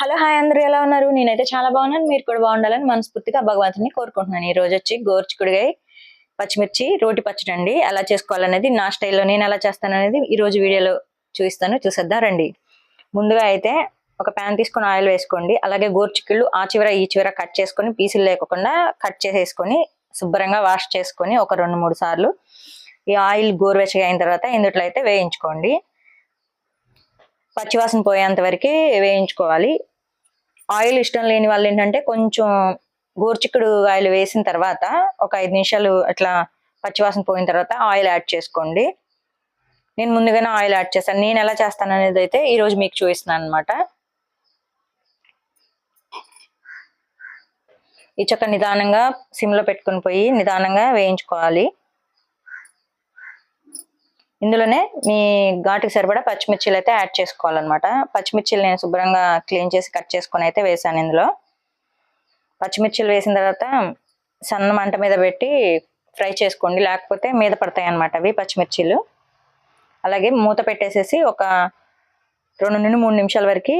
Hello hi అందరూ ఎలా ఉన్నారు? నేనైతే చాలా బాగున్నాను. మీరు కూడా బాగుండాలని మనస్ఫూర్తిగా భగవంతుని కోరుకుంటున్నాను. ఈ రోజు వచ్చి గోర్చుకుడిగా పచ్చిమిర్చి రోటి పచ్చడి అండి. ఎలా చేసుకోవాలనేది నా స్టైల్లో నేను ఎలా చేస్తాను అనేది ఈ రోజు వీడియోలో చూపిస్తాను. చూసేద్దాం రండి. ముందుగా అయితే ఒక ప్యాన్ తీసుకొని ఆయిల్ వేసుకోండి. అలాగే గోర్చిక్కుళ్ళు ఆ చివర ఈ చివర కట్ చేసుకొని పీసులు లేకుండా కట్ చేసేసుకొని శుభ్రంగా వాష్ చేసుకొని ఒక రెండు మూడు సార్లు ఈ ఆయిల్ గోరువెచ్చగా అయిన తర్వాత ఇందుట్లో అయితే వేయించుకోండి. పచ్చివాసన పోయేంత వరకు వేయించుకోవాలి. ఆయిల్ ఇష్టం లేని వాళ్ళు ఏంటంటే కొంచెం గోరుచిక్కుడు ఆయిల్ వేసిన తర్వాత ఒక ఐదు నిమిషాలు అట్లా పచ్చివాసన పోయిన తర్వాత ఆయిల్ యాడ్ చేసుకోండి. నేను ముందుగానే ఆయిల్ యాడ్ చేస్తాను. నేను ఎలా చేస్తాను అనేది అయితే ఈరోజు మీకు చూపిస్తున్నాను అనమాట ఈ చక్క నిదానంగా సిమ్లో పెట్టుకుని పోయి నిదానంగా వేయించుకోవాలి. ఇందులోనే మీ ఘాటుకి సరిపడా పచ్చిమిర్చిలు అయితే యాడ్ చేసుకోవాలన్నమాట. పచ్చిమిర్చిలు నేను శుభ్రంగా క్లీన్ చేసి కట్ చేసుకొని అయితే వేసాను ఇందులో. పచ్చిమిర్చిలు వేసిన తర్వాత సన్న మంట మీద పెట్టి ఫ్రై చేసుకోండి. లేకపోతే మీద పడతాయి అన్నమాట అవి పచ్చిమిర్చిలు. అలాగే మూత పెట్టేసేసి ఒక రెండు నుండి మూడు నిమిషాల వరకు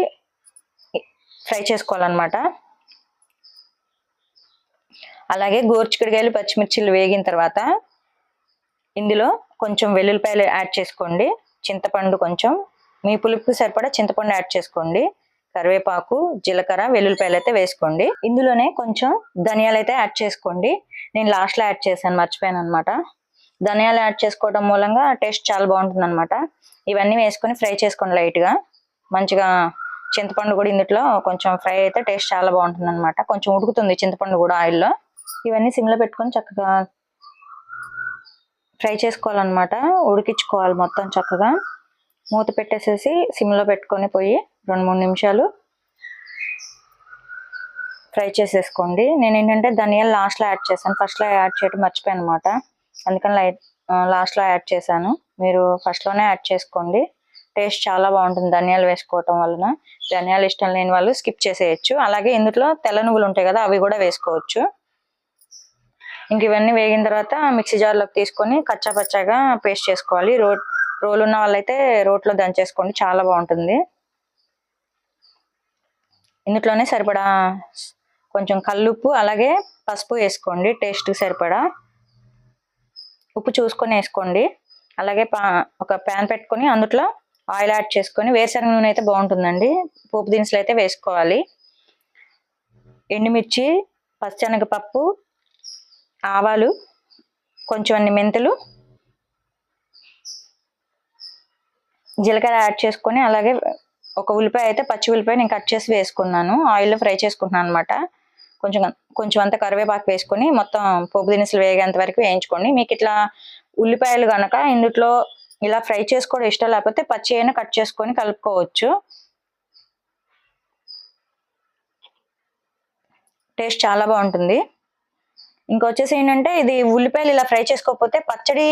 ఫ్రై చేసుకోవాలన్నమాట. అలాగే గోర్చికడికాయలు పచ్చిమిర్చిలు వేగిన తర్వాత ఇందులో కొంచెం వెల్లుల్లిపాయలు యాడ్ చేసుకోండి. చింతపండు కొంచెం మీ పులుపుకి సరిపడా చింతపండు యాడ్ చేసుకోండి. కరివేపాకు జీలకర్ర వెల్లుల్లిపాయలు అయితే వేసుకోండి. ఇందులోనే కొంచెం ధనియాలు అయితే యాడ్ చేసుకోండి. నేను లాస్ట్లో యాడ్ చేశాను మర్చిపోయాను అనమాట ధనియాలు యాడ్ చేసుకోవడం మూలంగా టేస్ట్ చాలా బాగుంటుంది అనమాట ఇవన్నీ వేసుకొని ఫ్రై చేసుకోండి లైట్గా మంచిగా చింతపండు కూడా ఇందులో కొంచెం ఫ్రై అయితే టేస్ట్ చాలా బాగుంటుంది అనమాట కొంచెం ఉడుకుతుంది చింతపండు కూడా ఆయిల్లో. ఇవన్నీ సిమ్లో పెట్టుకొని చక్కగా ఫ్రై చేసుకోవాలన్నమాట. ఉడికించుకోవాలి మొత్తం చక్కగా. మూత పెట్టేసేసి సిమ్లో పెట్టుకొని పోయి రెండు మూడు నిమిషాలు ఫ్రై చేసేసుకోండి. నేను ఏంటంటే ధనియాలు లాస్ట్లో యాడ్ చేశాను. ఫస్ట్లో యాడ్ చేయడం మర్చిపోయాను అనమాట అందుకని లైట్ లాస్ట్లో యాడ్ చేశాను. మీరు ఫస్ట్లోనే యాడ్ చేసుకోండి. టేస్ట్ చాలా బాగుంటుంది ధనియాలు వేసుకోవటం వలన. ధనియాలు ఇష్టం లేని వాళ్ళు స్కిప్ చేసేయచ్చు. అలాగే ఇందులో తెల్ల నువ్వులు ఉంటాయి కదా అవి కూడా వేసుకోవచ్చు. ఇంక ఇవన్నీ వేగిన తర్వాత మిక్సీ జార్లోకి తీసుకొని కచ్చా పచ్చాగా పేస్ట్ చేసుకోవాలి. రో రోల్ ఉన్న వాళ్ళైతే రోట్లో దంచేసుకోండి. చాలా బాగుంటుంది. ఇందులోనే సరిపడా కొంచెం కల్లుప్పు అలాగే పసుపు వేసుకోండి. టేస్ట్కి సరిపడా ఉప్పు చూసుకొని వేసుకోండి. అలాగే పా ఒక ప్యాన్ పెట్టుకొని అందుట్లో ఆయిల్ యాడ్ చేసుకొని వేరుశనగ నూనె అయితే బాగుంటుందండి. పోపు దినుసులు అయితే వేసుకోవాలి. ఎండుమిర్చి పచ్చనగపప్పు ఆవాలు కొంచెం అన్ని మెంతులు జీలకర్ర యాడ్ చేసుకొని అలాగే ఒక ఉల్లిపాయ అయితే పచ్చి ఉల్లిపాయ నేను కట్ చేసి వేసుకున్నాను. ఆయిల్లో ఫ్రై చేసుకుంటున్నాను అనమాట కొంచెం కొంచెం అంత కరివేపాకు వేసుకొని మొత్తం పోపు దినుసులు వేగేంత వరకు వేయించుకోండి. మీకు ఇట్లా ఉల్లిపాయలు కనుక ఇందుట్లో ఇలా ఫ్రై చేసుకోవడం ఇష్టం లేకపోతే పచ్చి అయినా కట్ చేసుకొని కలుపుకోవచ్చు. టేస్ట్ చాలా బాగుంటుంది. ఇంకొచ్చేసి ఏంటంటే ఇది ఉల్లిపాయలు ఇలా ఫ్రై చేసుకోకపోతే పచ్చడి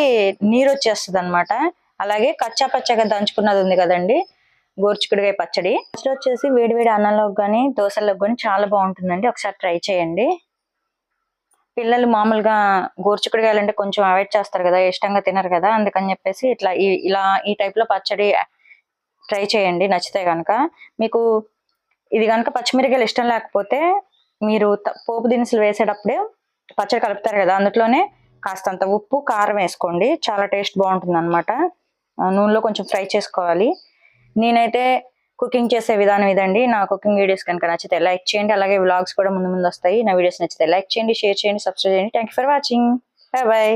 నీరు వచ్చేస్తుంది అనమాట అలాగే కచ్చా పచ్చగా దంచుకున్నది ఉంది కదండి గోర్చికుడికాయ పచ్చడి. ఫస్ట్ వచ్చేసి వేడివేడి అన్నంలోకి కానీ దోశలోకి కానీ చాలా బాగుంటుందండి. ఒకసారి ట్రై చేయండి. పిల్లలు మామూలుగా గోర్చికుడికాయలు అంటే కొంచెం అవాయిడ్ చేస్తారు కదా ఇష్టంగా తినరు కదా అందుకని చెప్పేసి ఇట్లా ఇలా ఈ టైప్లో పచ్చడి ట్రై చేయండి నచ్చితే కనుక మీకు ఇది కనుక పచ్చిమిరకాయలు ఇష్టం లేకపోతే మీరు పోపు దినుసులు వేసేటప్పుడే పచ్చడి కలుపుతారు కదా అందులోనే కాస్తంత ఉప్పు కారం వేసుకోండి. చాలా టేస్ట్ బాగుంటుంది అనమాట నూనెలో కొంచెం ఫ్రై చేసుకోవాలి. నేనైతే కుకింగ్ చేసే విధానం ఇదండి. నా కుకింగ్ వీడియోస్ కనుక నచ్చితే లైక్ చేయండి. అలాగే వ్లాగ్స్ కూడా ముందు ముందు వస్తాయి. నా వీడియోస్ నచ్చితే లైక్ చేయండి షేర్ చేయండి సబ్స్క్రైబ్ చేయండి. Thank for watching bye bye